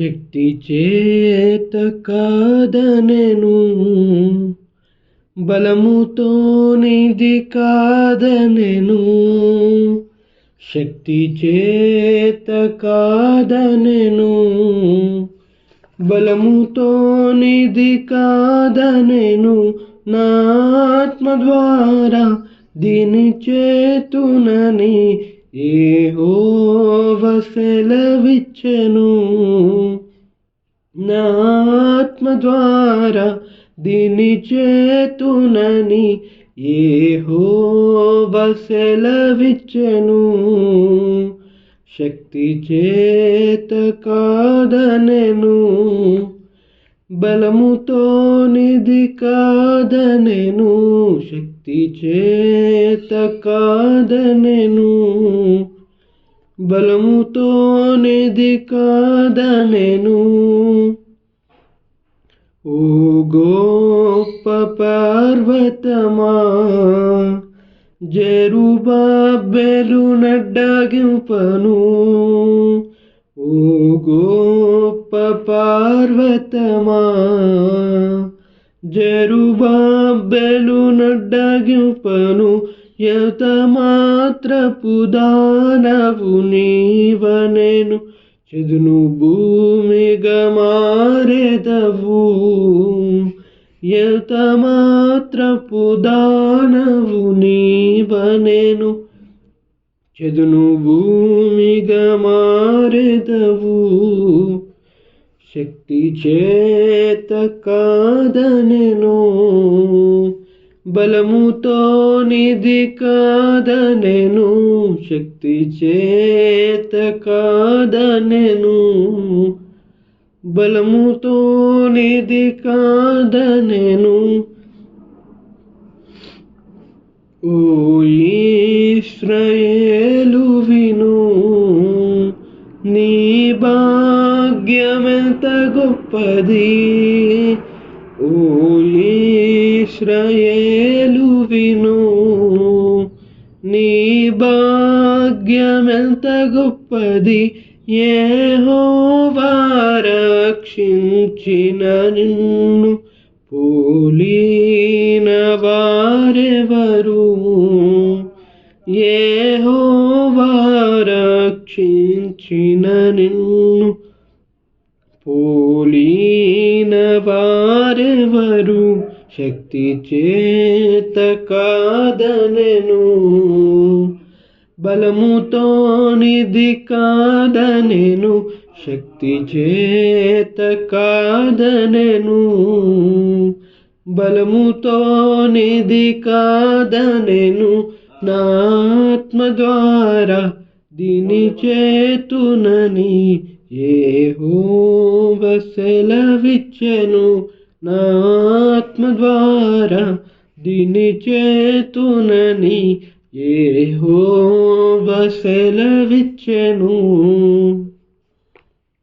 శక్తి చేత కాదనెను బలముతో నిధి కాదనెను. శక్తి చేత కాదనెను బలముతో నిధి కాదనెను. నా ఆత్మ ద్వారా దీని చేతునని ఏ హో వసెలవిచ్చెను ఆత్మ ద్వారా దీని చేతునని ఏహోవ సెలవిచ్చెను. శక్తి చేత కాదనెను. బలముతో నిధి కాదనెను. శక్తి చేత కాదనెను. బలముతో నిధి కాదనెను. ఓ గోప పార్వతమా జరుబాబెలు నడ్డగింపను. ఓ గోప పార్వతమా జరుబాబెలు నడ్డగింపను. ఎంత మాత్రపు దానవు నీవనెను. చెదును భూమిగా మారెదవు. ఎంత మాత్రపు దానవు నీవనెను. చెదును భూమిగా మారెదవు. శక్తి చేత కాదనెను. బలముతో నిధి కాదనెను శక్తి చేత కాదనెను. బలముతో నిధి కాదనెను. ఓ ఇస్రాయేలు విను నీ భాగ్యమెంత గొప్పది. ఓ ఈశ్రయే నేను నీ భాగ్యమెంత గొప్పది యెహోవా రక్షించిన నిన్ను పోలిన వారెవరు? యెహోవా రక్షించిన నిన్ను పోలిన వారెవరు? శక్తి చేత కాదనెను. బలముతో నిధి కాదనెను. శక్తి చేత కాదనెను. బలముతో నిధి కాదనెను. నాత్మ ద్వారా దీని చేతునని ఏ ఏహోవ సెలవిచ్చెను. నా ఆత్మ ద్వారా దీని చేతునని ఏ ఏహోవ సెలవిచ్చెను.